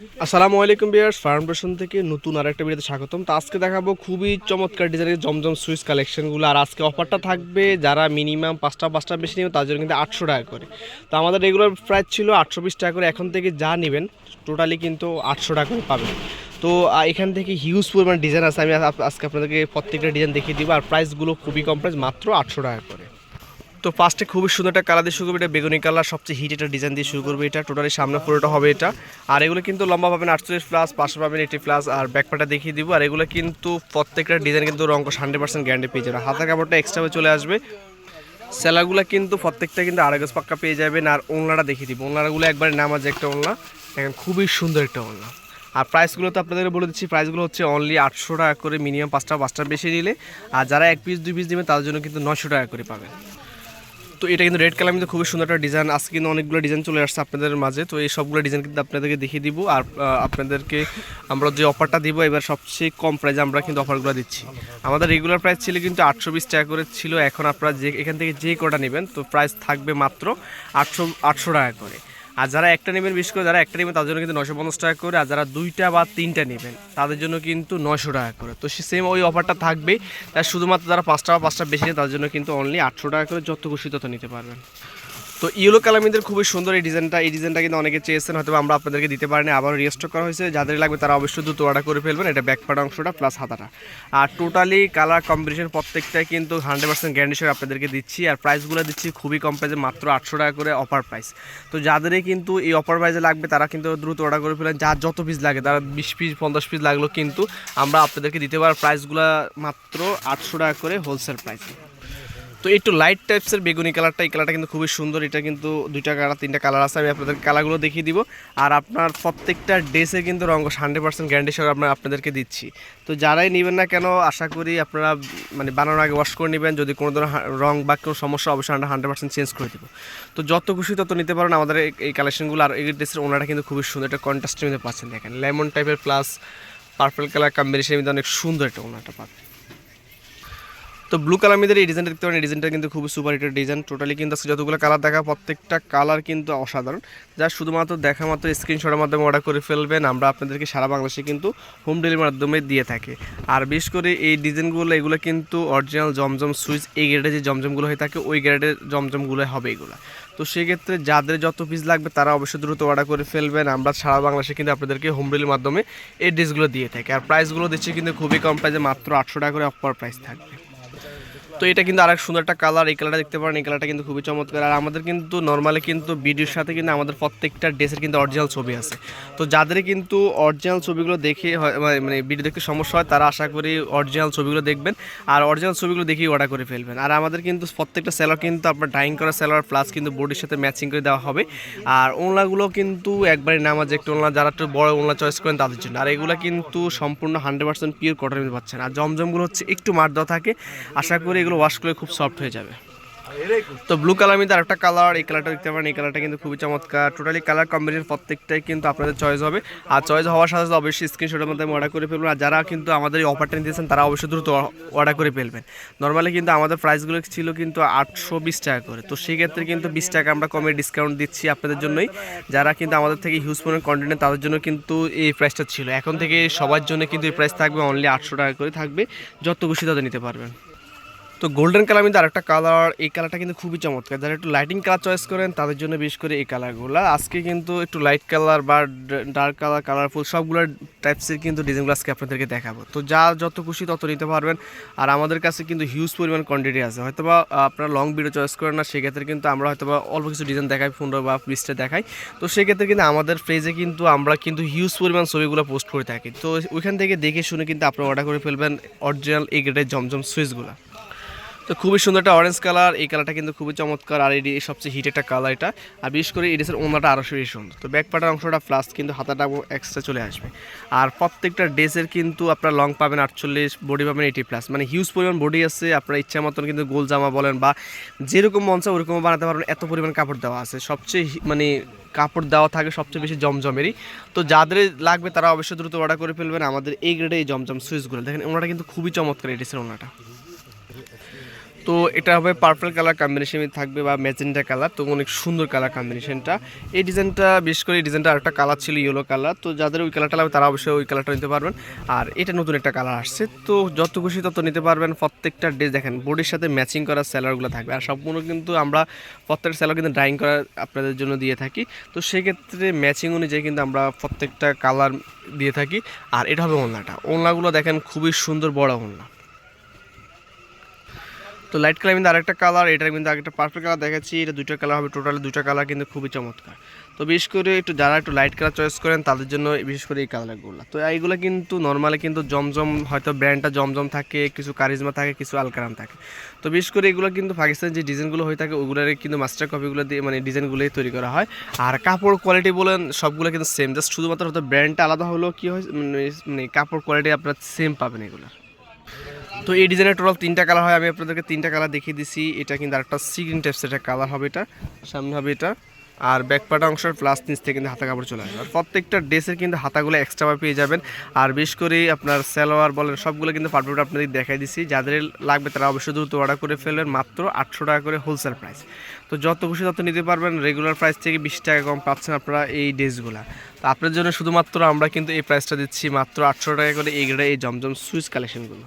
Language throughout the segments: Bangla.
আসসালামু আলাইকুম বিয়ার্স ফার্ম পেশন থেকে নতুন আর একটা ভিডিওতে স্বাগতম। তো আজকে দেখাবো খুবই চমৎকার ডিজাইনের জমজম সুইচ কালেকশনগুলো আর আজকে অফারটা থাকবে যারা মিনিমাম পাঁচটা পাঁচটা বেশি নেবে তার জন্য কিন্তু আটশো টাকা করে। তো আমাদের রেগুলার প্রাইস ছিল আটশো বিশ টাকা করে, এখন থেকে যা নেবেন টোটালি কিন্তু আটশো টাকা করে পাবেন। তো এখান থেকে হিউজ পরিমাণ ডিজাইন আছে, আমি আজকে আপনাদেরকে প্রত্যেকটা ডিজাইন দেখিয়ে দিব। আর প্রাইসগুলো খুবই কম প্রাইস মাত্র আটশো টাকা করে। তো ফার্স্টে খুবই সুন্দর একটা কালার দিয়ে শুরু করবে। এটা বেগুনি কালার, সবচেয়ে হিট একটা ডিজাইন দিয়ে শুরু করবে এটা। টোটালি সামনে পুরোটা হবে এটা। আর এগুলো কিন্তু লম্বা পাবেন আটচল্লিশ প্লাস পাশে পাবেন এইটি প্লাস আর ব্যাকপাটা দেখিয়ে দিব। আর এগুলো কিন্তু প্রত্যেকটা ডিজাইন কিন্তু রঙ হান্ড্রেড পার্সেন্ট গ্যারান্টি পেয়ে যাবে। হাতা কাপড়টা এক্সট্রা চলে আসবে। সেলাগুলো কিন্তু প্রত্যেকটা কিন্তু আড়াই গজ পাক্কা পেয়ে যাবেন। আর ওনলাটা দেখিয়ে দিব। ওনলাগুলো একবারে নামাজ একটা ওনলা এখন খুবই সুন্দর একটা ওনলা আর প্রাইসগুলো তো আপনাদের বলে দিচ্ছি প্রাইসগুলো হচ্ছে অনলি আটশো টাকা করে মিনিমাম পাঁচটা পাঁচটা বেশি নিলে। আর যারা এক পিস দুই পিস নেবে তাদের জন্য কিন্তু নশো টাকা করে পাবেন। তো এটা কিন্তু রেড কালার কিন্তু খুবই সুন্দর একটা ডিজাইন আজকে কিন্তু অনেকগুলো ডিজাইন চলে আসছে আপনাদের মাঝে। তো এই সবগুলো ডিজাইন কিন্তু আপনাদেরকে দেখিয়ে দিব। আর আপনাদেরকে আমরা যে অফারটা দিব, এবার সবচেয়ে কম প্রাইসে আমরা কিন্তু অফারগুলো দিচ্ছি। আমাদের রেগুলার প্রাইস ছিল কিন্তু আটশো বিশ টাকা করে ছিল। এখন আপনারা যে, এখান থেকে যে কটা নেবেন, তো প্রাইস থাকবে মাত্র আটশো আটশো টাকা করে। আর যারা একটা নেবেন বিশেষ করে যারা একটা নেবেন, তাদের জন্য কিন্তু নশো পঞ্চাশ টাকা করে, আর যারা দুইটা বা তিনটা নেবেন, তাদের জন্য কিন্তু নশো টাকা করে। তো সে সেম ওই অফারটা থাকবেই। তার শুধুমাত্র যারা পাঁচটা বা পাঁচটা বেশি নেয়, তাদের জন্য কিন্তু অনলি আটশো টাকা করে যত খুশি তত নিতে পারবেন। তো ইয়েলো কালামিদের খুবই সুন্দর এই ডিজাইনটা। এই ডিজাইনটা কিন্তু অনেকে চেয়েছেন হয়তো আমরা আপনাদেরকে দিতে পারিনি আবার রিস্টক করা হয়েছে। যাদের লাগবে তারা অবশ্যই দুটো অর্ডার করে ফেলবেন, এটা ব্যাকপার্ট অংশটা প্লাস হাতাটা। আর টোটালি কালার কম্বিনেশন প্রত্যেকটাই কিন্তু হান্ড্রেড পার্সেন্ট গ্যারান্টি আপনাদেরকে দিচ্ছি। আর প্রাইসগুলো দিচ্ছি খুবই কম প্রাইসে মাত্র আটশো টাকা করে অফার প্রাইস তো যাদেরই কিন্তু এই অফার প্রাইসে লাগবে, তারা কিন্তু দ্রুত অর্ডার করে ফেলেন যার যত পিস লাগে, তারা বিশ পিস পঞ্চাশ পিস লাগল কিন্তু আমরা আপনাদেরকে দিতে পারার প্রাইসগুলো মাত্র আটশো টাকা করে হোলসেল প্রাইসে তো একটু লাইট টাইপসের বেগুনি কালারটা এই কালারটা কিন্তু খুবই সুন্দর। এটা কিন্তু দুইটা কালার, তিনটা কালার আছে, আমি আপনাদের কালারগুলো দেখিয়ে দিব। আর আপনার প্রত্যেকটা ড্রেসে কিন্তু রঙ হান্ড্রেড পার্সেন্ট গ্যারান্টি সহ আমরা আপনাদেরকে দিচ্ছি। তো যারাই নেবেন না কেন, আশা করি আপনারা মানে বানানোর আগে ওয়াশ করে নেবেন। যদি কোনো ধরনের রং বা কোনো সমস্যা অবশ্যই আমরা হান্ড্রেড পার্সেন্ট চেঞ্জ করে দিব। তো যত খুশি তত নিতে পারেন আমাদের এই- কালেকশনগুলো আর এই ড্রেসের ওনারা কিন্তু খুবই সুন্দর। একটা কন্ট্রাস্টের মধ্যে পাচ্ছেন, দেখেন। লেমন টাইপের প্লাস পার্পল কালার কম্বিনেশনের মধ্যে অনেক সুন্দর একটা ওনাটা পাবেন তো ব্লু কালার মধ্যে এই ডিজাইনটা দেখতে পারেন ডিজাইনটা কিন্তু খুবই সুপার হিটের ডিজাইন টোটালি কিন্তু আজকে যতগুলো কালার দেখা, প্রত্যেকটা কালার কিন্তু অসাধারণ। যা শুধুমাত্র দেখা মাত্র স্ক্রিনশটের মাধ্যমে অর্ডার করে ফেলবেন। আমরা আপনাদেরকে সারা বাংলাদেশে কিন্তু হোম ডেলিভারির মাধ্যমে দিয়ে থাকি। আর বিশেষ করে এই ডিজাইনগুলো এগুলো কিন্তু অরিজিনাল জমজম সুইচ এই গ্রেডের যে জমজমগুলো হয়ে থাকে, ওই গ্রেডের জমজমগুলো হবে এগুলো। তো সেক্ষেত্রে যাদের যত পিস লাগবে, তারা অবশ্যই দ্রুত অর্ডার করে ফেলবেন। আমরা সারা বাংলাদেশে কিন্তু আপনাদেরকে হোম ডেলিভারির মাধ্যমে এই ড্রেসগুলো দিয়ে থাকি। আর প্রাইসগুলো দিচ্ছি কিন্তু খুবই কম প্রাইসে মাত্র আটশো টাকা করে অফার প্রাইস থাকবে। তো এটা কিন্তু আরেক সুন্দর একটা কালার এই কালারটা দেখতে পারেন, এই কালারটা কিন্তু খুবই চমৎকার। আর আমাদের কিন্তু নর্মালি কিন্তু ভিডিওর সাথে কিন্তু আমাদের প্রত্যেকটা ড্রেসের কিন্তু অরিজিনাল ছবি আছে। তো যাদের কিন্তু অরিজিনাল ছবিগুলো দেখে মানে- মানে ভিডিও দেখতে সমস্যা হয়, তারা আশা করি অরিজিনাল ছবিগুলো দেখবেন। আর অরিজিনাল ছবিগুলো দেখেই অর্ডার করে ফেলবেন। আর আমাদের কিন্তু প্রত্যেকটা সেলার কিন্তু আপনার ডাইং করা সেলার প্লাস কিন্তু বডির সাথে ম্যাচিং করে দেওয়া হবে। আর ওনলাগুলো কিন্তু একবারে নামাজ একটা ওনলা যারা একটু বড় ওনলা চয়েস করেন তাদের জন্য। আর এগুলো কিন্তু সম্পূর্ণ হান্ড্রেড পার্সেন্ট পিওর কটনের পাচ্ছেন। আর জমজমগুলো হচ্ছে একটু মার দেওয়া থাকে। আশা করি এগুলো ওয়াশ করলে খুব সফট হয়ে যাবে। তো ব্লু কালার মধ্যে আরেকটা কালার এই কালারটা দেখতে পারেন, এই কালারটা কিন্তু খুবই চমৎকার। টোটালি কালার কম্বিনেশন প্রত্যেকটাই কিন্তু আপনাদের চয়েস হবে। আর চয়েস হওয়ার সাথে সাথে অবশ্যই স্ক্রিনশটের মধ্যে আমি অর্ডার করে ফেলবেন। আর যারা কিন্তু আমাদের এই অফারটা নিতেছেন তারা অবশ্যই দ্রুত অর্ডার করে ফেলবেন। নর্মালি কিন্তু আমাদের প্রাইসগুলো ছিল কিন্তু আটশো বিশ টাকা করে। তো সেক্ষেত্রে কিন্তু বিশ টাকা আমরা কমে ডিসকাউন্ট দিচ্ছি আপনাদের জন্যই। যারা কিন্তু আমাদের থেকে হিউজ পরিমাণ কন্টেন্ট তাদের জন্য কিন্তু এই প্রাইসটা ছিল। এখন থেকে সবার জন্য কিন্তু এই প্রাইস থাকবে অনলি আটশো টাকা করে থাকবে। যত খুশি তাদের নিতে পারবেন। তো গোল্ডেন কালার কিন্তু আরেকটা কালার এই কালারটা কিন্তু খুবই চমৎকার। যারা একটু লাইটিং কালার চয়েস করেন, তাদের জন্য বেশ করে এই কালারগুলো আজকে কিন্তু একটু লাইট কালার বা ডার্ক কালার কালারফুল সবগুলো টাইপসের কিন্তু ডিজাইনগুলো আজকে আপনাদেরকে দেখাবো। তো যা যত খুশি তত নিতে পারবেন। আর আমাদের কাছে কিন্তু হিউজ পরিমাণ কোয়ান্টিটি আছে। হয়তোবা আপনারা লং ভিডিও চয়েস করেন না, সেক্ষেত্রে কিন্তু আমরা হয়তো বা অল্প কিছু ডিজাইন দেখাই, পনেরো বা বিশটা দেখাই। তো সেক্ষেত্রে কিন্তু আমাদের পেজে কিন্তু আমরা কিন্তু হিউজ পরিমাণ ছবিগুলো পোস্ট করে থাকি। তো ওইখান থেকে দেখে শুনে কিন্তু আপনারা অর্ডার করে ফেলবেন অরিজিনাল এই গ্রেডের জমজম সুইচগুলো তো খুবই সুন্দর একটা অরেঞ্জ কালার এই কালারটা কিন্তু খুবই চমৎকার, আর এটি সবচেয়ে হিট একটা কালার এটা। আর বিশেষ করে এডিসের ওনাটা আরও বেশি সুন্দর। তো ব্যাক পাটার অংশটা প্লাস কিন্তু হাতাটা এক্সট্রা চলে আসবে। আর প্রত্যেকটা ড্রেসের কিন্তু আপনার লং পাবেন আটচল্লিশ বডি পাবেন এইটি প্লাস মানে হিউজ পরিমাণ বডি আছে, আপনার ইচ্ছা মতন কিন্তু গোল জামা বলেন বা যেরকম মন চায় ওরকম বানাতে পারবেন। এত পরিমাণ কাপড় দেওয়া আছে। সবচেয়ে মানে কাপড় দেওয়া থাকে সবচেয়ে বেশি জমজমেরই। তো যাদের লাগবে তারা অবশ্যই দ্রুত অর্ডার করে ফেলবেন। আমাদের এই গ্রেডে এই জমজম সুইচগুলো দেখেন ওনাটা কিন্তু খুবই চমৎকার এডিসের ওনাটা তো এটা হবে পার্পল কালার কম্বিনেশন থাকবে বা ম্যাজেন্টা কালার তো অনেক সুন্দর কালার কম্বিনেশনটা এই ডিজাইনটা বিশেষ করে এই ডিজাইনটা আরেকটা কালার ছিল ইয়েলো কালার তো যাদের ওই কালারটা লাগবে তারা অবশ্যই ওই কালারটা নিতে পারবেন। আর এটা নতুন একটা কালার আসছে, তো যত খুশি তত নিতে পারবেন। প্রত্যেকটা ড্রেস দেখেন বডির সাথে ম্যাচিং করা স্যালারগুলো থাকবে। আর সম্পূর্ণ কিন্তু আমরা প্রত্যেকটা স্যালার কিন্তু ড্রাইং করা আপনাদের জন্য দিয়ে থাকি। তো সেক্ষেত্রে ম্যাচিং অনুযায়ী কিন্তু আমরা প্রত্যেকটা কালার দিয়ে থাকি। আর এটা হবে ওলনাটা ওলনাগুলো দেখেন খুবই সুন্দর বড় ওলনা তো লাইট কালার কিন্তু আরেকটা কালার এটার কিন্তু আরেকটা পারফেক্ট কালার দেখাচ্ছি। এটা দুটো কালার হবে টোটালি দুটো কালার কিন্তু খুবই চমৎকার। তো বিশেষ করে একটু যারা একটু লাইট কালার চয়েস করেন, তাদের জন্য বিশেষ করে এই কালারগুলো তো এইগুলো কিন্তু নর্মালি কিন্তু জমজম, হয়তো ব্র্যান্ডটা জমজম থাকে, কিছু কারিজমা থাকে, কিছু আলকারাম থাকে। তো বিশেষ করে এগুলো কিন্তু পাকিস্তানের যে ডিজাইনগুলো হয়ে থাকে ওগুলোর কিন্তু মাস্টার কপিগুলো দিয়ে মানে ডিজাইনগুলোই তৈরি করা হয়। আর কাপড় কোয়ালিটি বলেন, সবগুলো কিন্তু সেম জাস্ট শুধুমাত্র হয়তো ব্র্যান্ডটা আলাদা হলেও কী হয় মানে মানে কাপড় কোয়ালিটি আপনার সেম পাবেন এগুলো। তো এই ডিজাইনের টোটাল তিনটা কালার হয়, আমি আপনাদেরকে তিনটা কালার দেখিয়ে দিছি। এটা কিন্তু আরেকটা সিগ্রিন টাইপসের একটা কালার হবে এটা, সামনে হবে এটা। আর ব্যাক পাটা অংশের প্লাস নিচ থেকে কিন্তু হাতা কাপড় চলে আসবে। আর প্রত্যেকটা ড্রেসের কিন্তু হাতাগুলো এক্সট্রাভাবে পেয়ে যাবেন। আর বিশেষ করে আপনার সালোয়ার, বলেন, সবগুলো কিন্তু পারফেক্ট আপনাদের দেখাই দিছি। যাদের লাগবে তারা অবশ্যই দ্রুত অর্ডার করে ফেলবেন, মাত্র আটশো টাকা করে হোলসেল প্রাইস তো যত খুশি তত নিতে পারবেন। রেগুলার প্রাইস থেকে বিশ টাকা কম পাচ্ছেন আপনারা এই ড্রেসগুলো তো আপনার জন্য শুধুমাত্র আমরা কিন্তু এই প্রাইসটা দিচ্ছি, মাত্র আটশো টাকা করে এই গ্রেডে এই জমজম সুইচ কালেকশনগুলো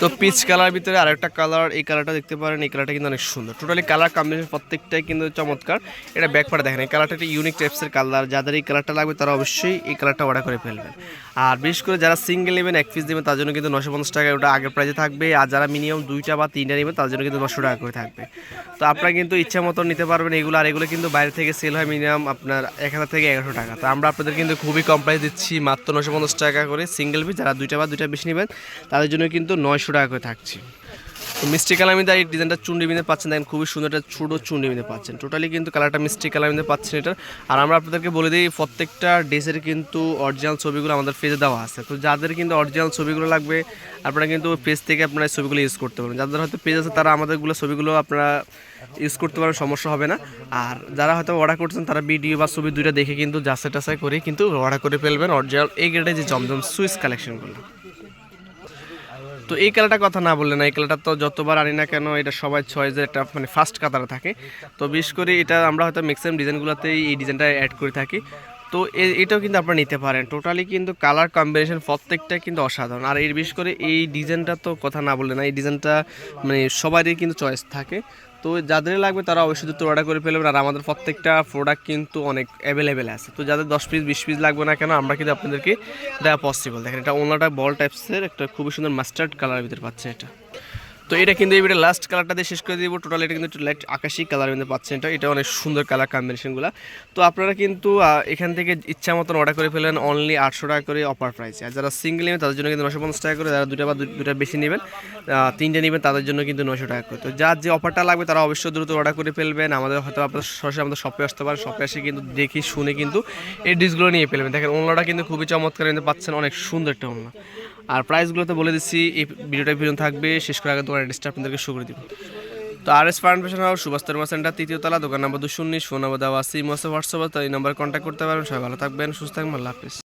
তো পিচ কালার ভিতরে আরেকটা কালার এই কালারটা দেখতে পারেন, এই কালারটা কিন্তু অনেক সুন্দর। টোটালি কালার কম্বিনেশন প্রত্যেকটাই কিন্তু চমৎকার। এটা ব্যাক পাটা দেখেন, এই কালারটা একটা ইউনিক টাইপসের কালার যাদের এই কালারটা লাগবে তারা অবশ্যই এই কালারটা অর্ডার করে ফেলবেন। আর বিশেষ করে যারা সিঙ্গেল নেবেন, এক পিস দেবেন তার জন্য কিন্তু নশো পঞ্চাশ টাকা ওটা আগের প্রাইজে থাকবে। আর যারা মিনিমাম দুইটা বা তিনটা নেবেন, তার জন্য কিন্তু নশো টাকা করে থাকবে। তো আপনারা কিন্তু ইচ্ছা মতো নিতে পারবেন এগুলো, আর এগুলো কিন্তু বাইরে থেকে সেল হয় মিনিমাম আপনার এক হাজার থেকে এগারোশো টাকা। তো আমরা আপনাদের কিন্তু খুবই কম প্রাইস দিচ্ছি মাত্র নশো পঞ্চাশ টাকা করে সিঙ্গেল পিস যারা দুইটা বা দুইটা বেশি নেবেন, তাদের জন্য কিন্তু নয়শো টাকা করে থাকছে। তো মিষ্টি কালার মধ্যে এই ডিজাইনটা চুন্ডি বিন্দে পাচ্ছেন, দেখেন খুবই সুন্দর একটা ছোটো চুন্ডি বিঁধে পাচ্ছেন। টোটালি কিন্তু কালারটা মিষ্টি কালার মধ্যে পাচ্ছেন এটা। আর আমরা আপনাদেরকে বলে দিই, প্রত্যেকটা ড্রেসের কিন্তু অরিজিনাল ছবিগুলো আমাদের পেজে দেওয়া আছে। তো যাদের কিন্তু অরিজিনাল ছবিগুলো লাগবে, আপনারা কিন্তু পেজ থেকে আপনারা ছবিগুলো ইউজ করতে পারেন যাদের হয়তো পেজ আছে, তারা আমাদেরগুলো ছবিগুলো আপনারা ইউজ করতে পারেন সমস্যা হবে না। আর যারা হয়তো অর্ডার করছেন, তারা ভিডিও বা ছবি দুইটা দেখে কিন্তু যাচাই টাচাই করে কিন্তু অর্ডার করে ফেলবেন অরিজিনাল এই গ্রেডে যে জমজম সুইচ কালেকশনগুলো তো এই খেলাটা কথা না বললেন এই খেলাটা তো যতবার আনি না কেন, এটা সবাই ছয় যে একটা মানে ফার্স্ট কাতারে থাকে। তো বিশেষ করে এটা আমরা হয়তো ম্যাক্সিমাম ডিজাইনগুলোতেই এই ডিজাইনটা অ্যাড করে থাকি। তো এটাও কিন্তু আপনারা নিতে পারেন। টোটালি কিন্তু কালার কম্বিনেশন প্রত্যেকটা কিন্তু অসাধারণ। আর এর বিশেষ করে এই ডিজাইনটা তো কথা না বললে না, এই ডিজাইনটা মানে সবারই কিন্তু চয়েস থাকে। তো যাদের লাগবে তারা অবশ্যই দ্রুত অর্ডার করে ফেলবেন। আর আমাদের প্রত্যেকটা প্রোডাক্ট কিন্তু অনেক অ্যাভেলেবেল আছে। তো যাদের দশ পিস বিশ পিস লাগবে না কেন, আমরা কিন্তু আপনাদেরকে দেওয়া পসিবল দেখেন, এটা ওনাটা বল টাইপসের একটা খুবই সুন্দর মাস্টার্ড কালারের ভিতরে পাচ্ছেন এটা। তো এটা কিন্তু ভিডিও লাস্ট কালারটা দিয়ে শেষ করে দিব। টোটাল এটা কিন্তু লাইট আকাশি কালার মধ্যে পাচ্ছেন এটা। এটা অনেক সুন্দর কালার কম্বিনেশনগুলো তো আপনারা কিন্তু এখান থেকে ইচ্ছা মতন অর্ডার করে ফেলেন অনলি আটশো টাকা করে অফার প্রাইসে আর যারা সিঙ্গেল নেবেন, তাদের জন্য কিন্তু নশো পঞ্চাশ টাকা করে, যারা দুটা বা দুটা বেশি নেবেন তিনটে নেবেন, তাদের জন্য কিন্তু নশো টাকা করে। তো যার যে অফারটা লাগবে, তারা অবশ্যই দ্রুত অর্ডার করে ফেলবেন। আমাদের হয়তো আপনার সরাসরি আমাদের শপে আসতে পারেন। শপে এসে কিন্তু দেখি শুনে কিন্তু এই ডিসগুলো নিয়ে ফেলবেন। দেখেন ওনলাটা কিন্তু খুবই চমৎকার, কিন্তু পাচ্ছেন অনেক সুন্দর একটা ওনলা আর প্রাইসগুলো তো বলে দিচ্ছি, এই ভিডিওটা পর্যন্ত থাকবে। শেষ করে আগে দোকান অ্যাড্রেসটা আপনাদেরকে শুরু করে দিব। তো R S Fern Fashion House Subhash তরমা centre তৃতীয় তলা, দোকান নম্বর দুশো উনিশ ফোন নম্বর দেওয়া আছে ইমোসে হোয়াটসঅ্যাপ এই নম্বরে কন্ট্যাক্ট করতে পারেন। সবাই ভালো থাকবেন, সুস্থ থাকবেন, আল্লাহ হাফিজ।